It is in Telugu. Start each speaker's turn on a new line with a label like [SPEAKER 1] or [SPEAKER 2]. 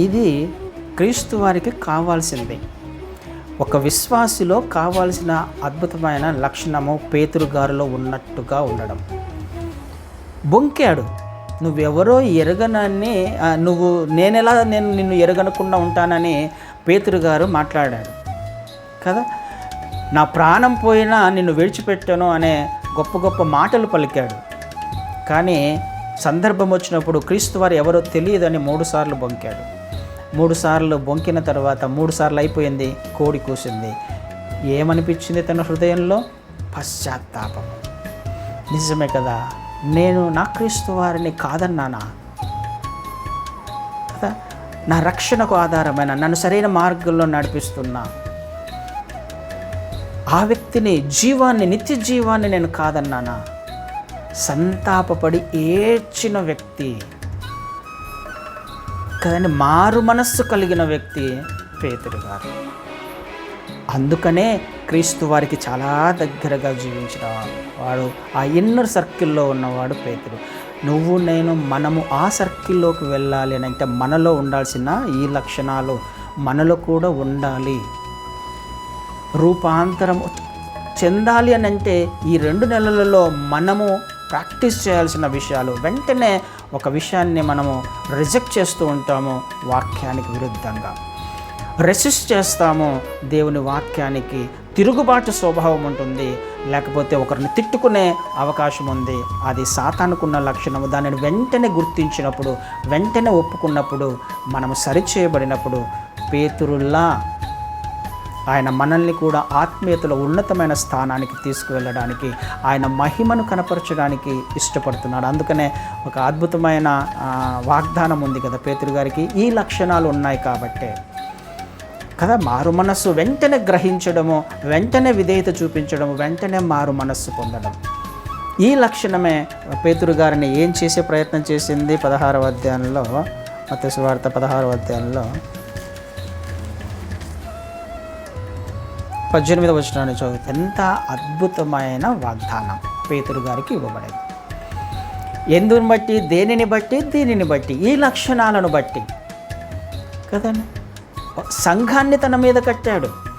[SPEAKER 1] ఇది క్రీస్తు వారికి కావాల్సింది. ఒక విశ్వాసిలో కావాల్సిన అద్భుతమైన లక్షణము పేతురు గారిలో ఉన్నట్టుగా ఉండడం. బొంకాడు నువ్వెవరో ఎరగనని నువ్వు నేనెలా నేను నిన్ను ఎరగనకుండా ఉంటానని పేతురు గారు మాట్లాడాడు కదా? నా ప్రాణం పోయినా నిన్ను విడిచిపెట్టాను అనే గొప్ప గొప్ప మాటలు పలికాడు. కానీ సందర్భం వచ్చినప్పుడు క్రీస్తు వారు ఎవరో తెలియదని మూడుసార్లు బొంకాడు. మూడు సార్లు బొంకిన తర్వాత మూడు సార్లు అయిపోయింది కోడి కూసింది. ఏమనిపించింది తన హృదయంలో? పశ్చాత్తాపం. నిజమే కదా నేను నా క్రీస్తు వారిని కాదన్నానా? కదా నా రక్షణకు ఆధారమైన నన్ను సరైన మార్గంలో నడిపిస్తున్నా ఆ వ్యక్తిని జీవాన్ని నిత్య జీవాన్ని నేను కాదన్నానా? సంతాపపడి ఏడ్చిన వ్యక్తి కదండి మారు మనస్సు కలిగిన వ్యక్తి పేతుడు గారు. అందుకనే క్రీస్తు వారికి చాలా దగ్గరగా జీవించిన వాడు ఆ ఇన్నర్ సర్కిల్లో ఉన్నవాడు పేతుడు నువ్వు నేను మనము ఆ సర్కిల్లోకి వెళ్ళాలి అని అంటే మనలో ఉండాల్సిన ఈ లక్షణాలు మనలో కూడా ఉండాలి. రూపాంతరం చెందాలి అని అంటే ఈ రెండు నెలలలో మనము ప్రాక్టీస్ చేయాల్సిన విషయాలు వెంటనే ఒక విషయాన్ని మనము రిజెక్ట్ చేస్తూ ఉంటాము వాక్యానికి విరుద్ధంగా. రెసిస్ట్ చేస్తాము దేవుని వాక్యానికి తిరుగుబాటు స్వభావం ఉంటుంది. లేకపోతే ఒకరిని తిట్టుకునే అవకాశం ఉంది. అది సాతానుకున్న లక్షణము. దానిని వెంటనే గుర్తించినప్పుడు వెంటనే ఒప్పుకున్నప్పుడు మనము సరిచేయబడినప్పుడు పేతురుల్లా ఆయన మనల్ని కూడా ఆత్మీయతలో ఉన్నతమైన స్థానానికి తీసుకువెళ్ళడానికి ఆయన మహిమను కనపరచడానికి ఇష్టపడుతున్నాడు. అందుకనే ఒక అద్భుతమైన వాగ్దానం ఉంది కదా పేతురు గారికి. ఈ లక్షణాలు ఉన్నాయి కాబట్టే కదా మారు మనస్సు వెంటనే గ్రహించడము వెంటనే విధేయత చూపించడము వెంటనే మారు మనస్సు పొందడం. ఈ లక్షణమే పేతురు గారిని ఏం చేసే ప్రయత్నం చేసింది? పదహారవ అధ్యాయంలో మత్స్య వార్త పదహారవ అధ్యాయంలో పద్దెనిమిదవ వచనాన్ని చదివితే ఎంత అద్భుతమైన వాగ్దానం పేతురు గారికి ఇవ్వబడేది. ఎందుని బట్టి? దేనిని బట్టి? దీనిని బట్టి. ఈ లక్షణాలను బట్టి. కదండి? సంఘాన్ని తన మీద కట్టాడు.